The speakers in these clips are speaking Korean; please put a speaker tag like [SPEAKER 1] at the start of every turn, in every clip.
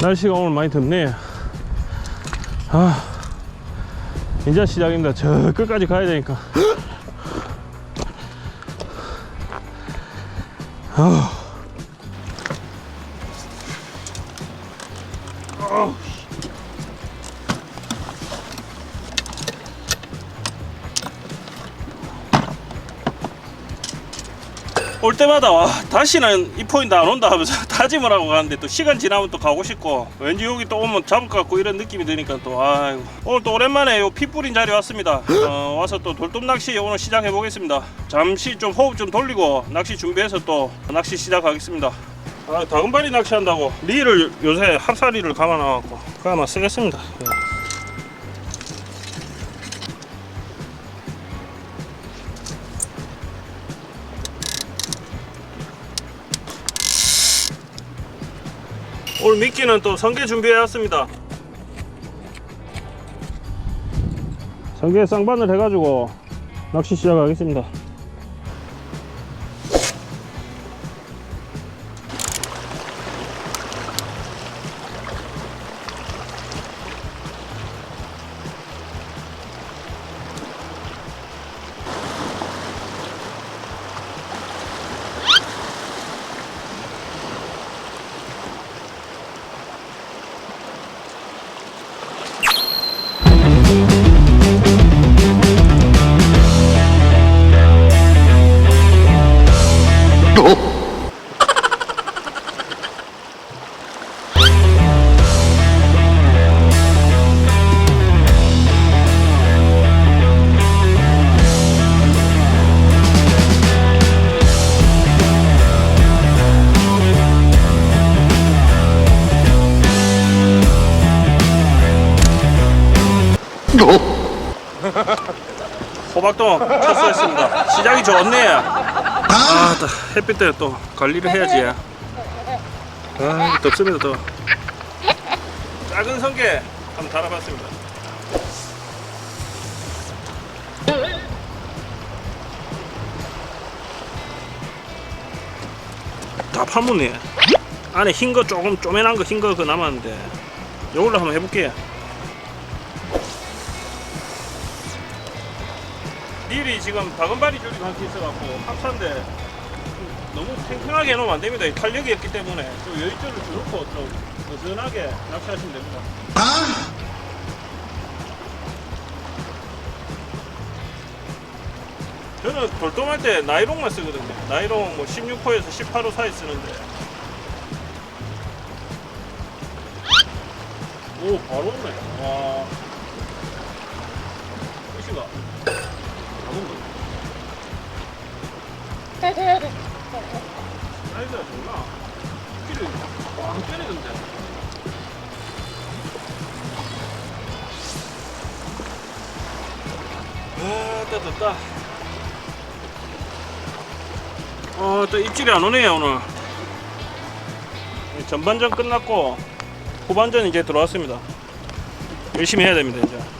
[SPEAKER 1] 날씨가 오늘 많이 덥네. 아, 이제 시작입니다. 저 끝까지 가야 되니까. 아. 아 올 때마다 와 다시는 이 포인트 안 온다 하면서 다짐을 하고 가는데 또 시간 지나면 또 가고 싶고 왠지 여기 또 오면 잡을 것 같고 이런 느낌이 드니까 또 아이고. 오늘 또 오랜만에 요피 뿌린 자리 왔습니다. 어, 와서 또 돌돔 낚시 오늘 시작해 보겠습니다. 잠시 좀 호흡 좀 돌리고 낚시 준비해서 또 낚시 시작하겠습니다. 아 다금바리 낚시한다고. 리를 요새 합사리를 감아놔갖고 감아 쓰겠습니다 오늘 미끼는 또 성게 준비해왔습니다. 성게 쌍반을 해가지고 낚시 시작하겠습니다. 호박동 철수했습니다. 시작이 좋네. 아, 또 햇빛 때문에 또 관리를 해야지. 아, 덥습니다 또. 작은 성게 한번 달아봤습니다. 다 파묻네. 안에 흰 거 조금 쪼매난 거 흰 거 그 남았는데 이걸로 한번 해볼게요. 릴이 지금 다금바리 줄이 한개 있어갖고 합사인데 너무 팽팽하게 해놓으면 안 됩니다. 이 탄력이 없기 때문에 좀 여유줄을 줄놓고 좀 느슨하게 낚시하시면 됩니다. 저는 돌돔할 때 나이롱만 쓰거든요. 나이롱 뭐 16호에서 18호 사이 쓰는데. 오, 바로 오네. 와. 아, 따뜻다. 어, 또 입질이 안 오네요, 오늘. 전반전 끝났고, 후반전 이제 들어왔습니다. 열심히 해야 됩니다, 이제.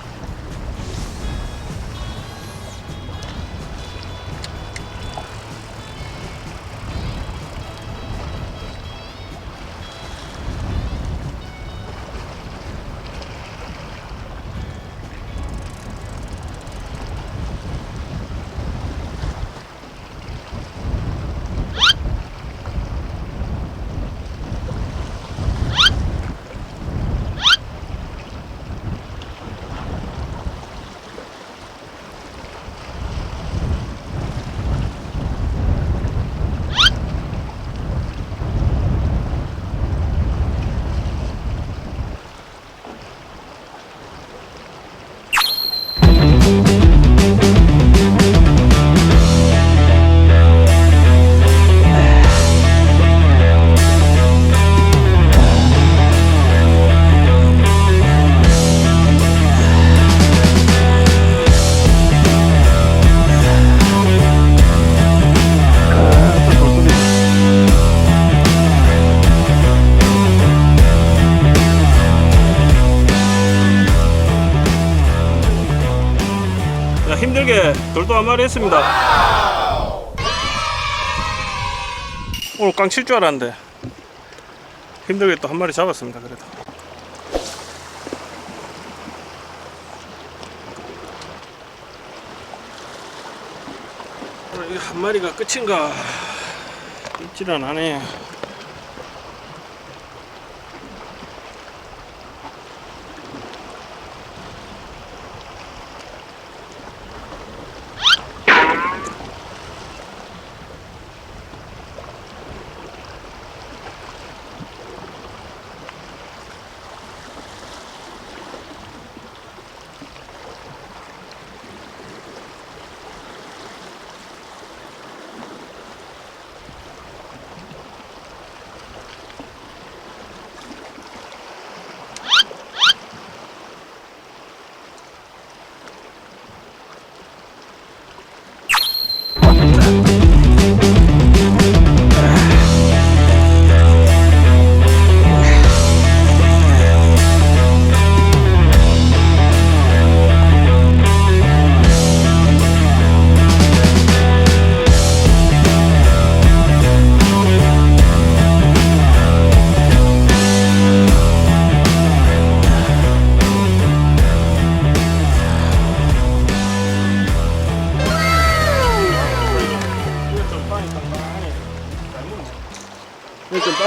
[SPEAKER 1] 힘들게 돌도 한 마리 했습니다. 오늘 깡 칠 줄 알았는데 힘들게 또 한 마리 잡았습니다. 그래도. 오늘 이거 한 마리가 끝인가 있지는 않네.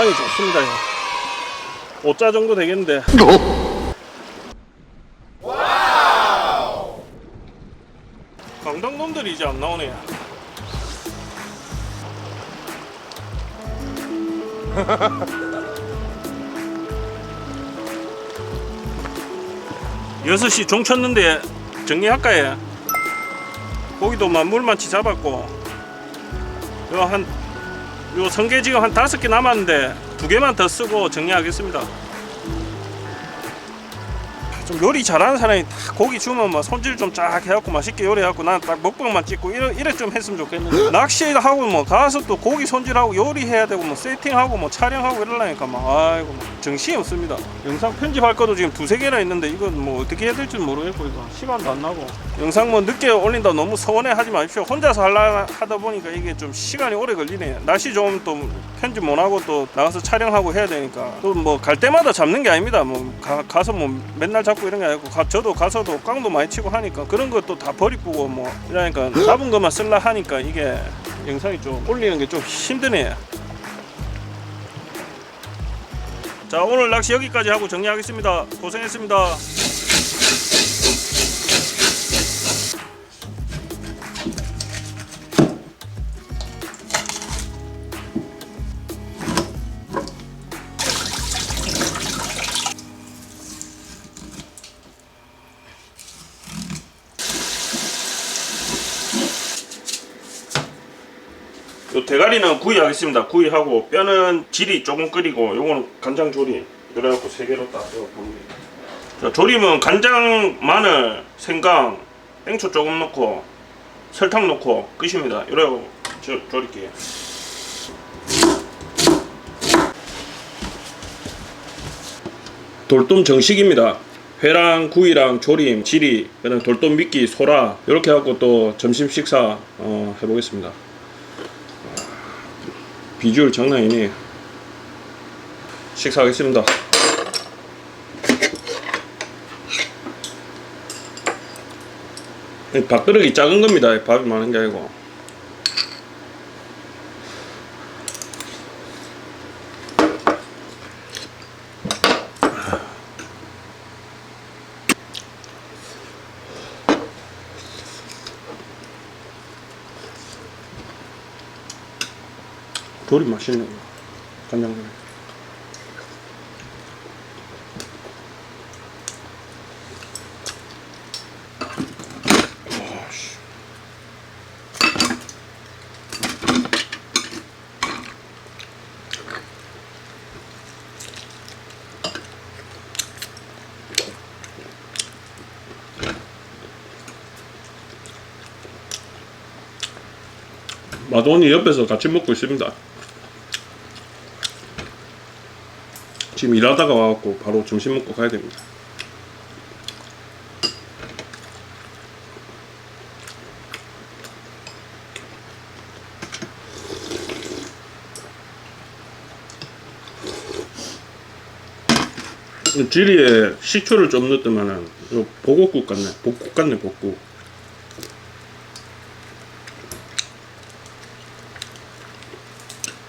[SPEAKER 1] 빵이 좋습니다. 이거. 5자 정도 되겠는데. 강당 놈들이 이제 안 나오네. 여섯 시 종 쳤는데 정리할까요? 고기도 막 물만치 잡았고 요한 요 성게 지금 한 다섯 개 남았는데 두 개만 더 쓰고 정리하겠습니다. 좀 요리 잘하는 사람이 딱 고기 주면 막 손질 좀 쫙 해갖고 맛있게 요리해갖고 난 딱 먹방만 찍고 이래, 이래 좀 했으면 좋겠는데. 낚시하고 뭐 가서 또 고기 손질하고 요리해야 되고 뭐 세팅하고 뭐 촬영하고 이러려니까 막 아이고 막 정신이 없습니다. 영상 편집할 것도 지금 두세 개나 있는데 이건 뭐 어떻게 해야 될지 모르겠고 이거 시간도 안 나고. 영상 뭐 늦게 올린다 너무 서운해 하지 마십시오. 혼자서 하려 하다 보니까 이게 좀 시간이 오래 걸리네. 날씨 좀 또 편집 못 하고 또 나가서 촬영하고 해야 되니까. 또 뭐 갈 때마다 잡는 게 아닙니다. 뭐 가, 가서 뭐 맨날 잡고 이런 게 아니고 가, 저도 가서도 깡도 많이 치고 하니까 그런 것도 다 버리고 뭐 이러니까 잡은 것만 쓸라 하니까 이게 영상이 좀 올리는 게 좀 힘드네 자 오늘 낚시 여기까지 하고 정리하겠습니다. 고생했습니다 요 대가리는 구이하겠습니다. 구이하고 뼈는 질이 조금 끓이고 요거는 간장 조림 그래갖고 세 개로 딱 봅니다. 자, 조림은 간장, 마늘, 생강, 땡초 조금 넣고 설탕 넣고 끝입니다. 이래고 저 조릴게요. 돌돔 정식입니다. 회랑 구이랑 조림, 지리, 그다음 돌돔 미끼, 소라 이렇게 하고 또 점심 식사 어, 해보겠습니다. 비주얼 장난이네. 식사하겠습니다. 이 밥그릇이 작은 겁니다. 밥이 많은 게 아니고. 조림 맛있네. 씨. 마돈이 옆에서 같이 먹고 있습니다. 지금 일하다가 와갖고 바로 점심 먹고 가야 됩니다. 지리에 식초를 좀 넣었더만은 보곡국 같네. 복국 같네 복국.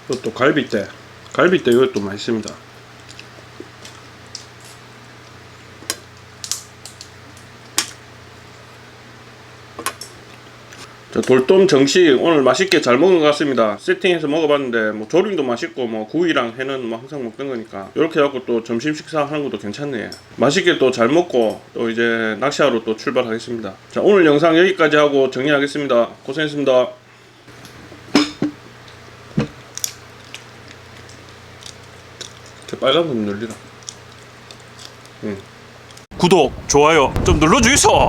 [SPEAKER 1] 이것도 갈비대 갈비대 이것도 맛있습니다. 자, 돌돔 정식 오늘 맛있게 잘 먹은 것 같습니다. 세팅해서 먹어봤는데 뭐 조림도 맛있고 뭐 구이랑 회는 뭐 항상 먹던 거니까 이렇게 해갖고 또 점심 식사 하는 것도 괜찮네. 맛있게 또 잘 먹고 또 이제 낚시하러 또 출발하겠습니다. 자 오늘 영상 여기까지 하고 정리하겠습니다. 고생했습니다. 저 빨간 건 눌리라. 응. 구독, 좋아요 좀 눌러주이소.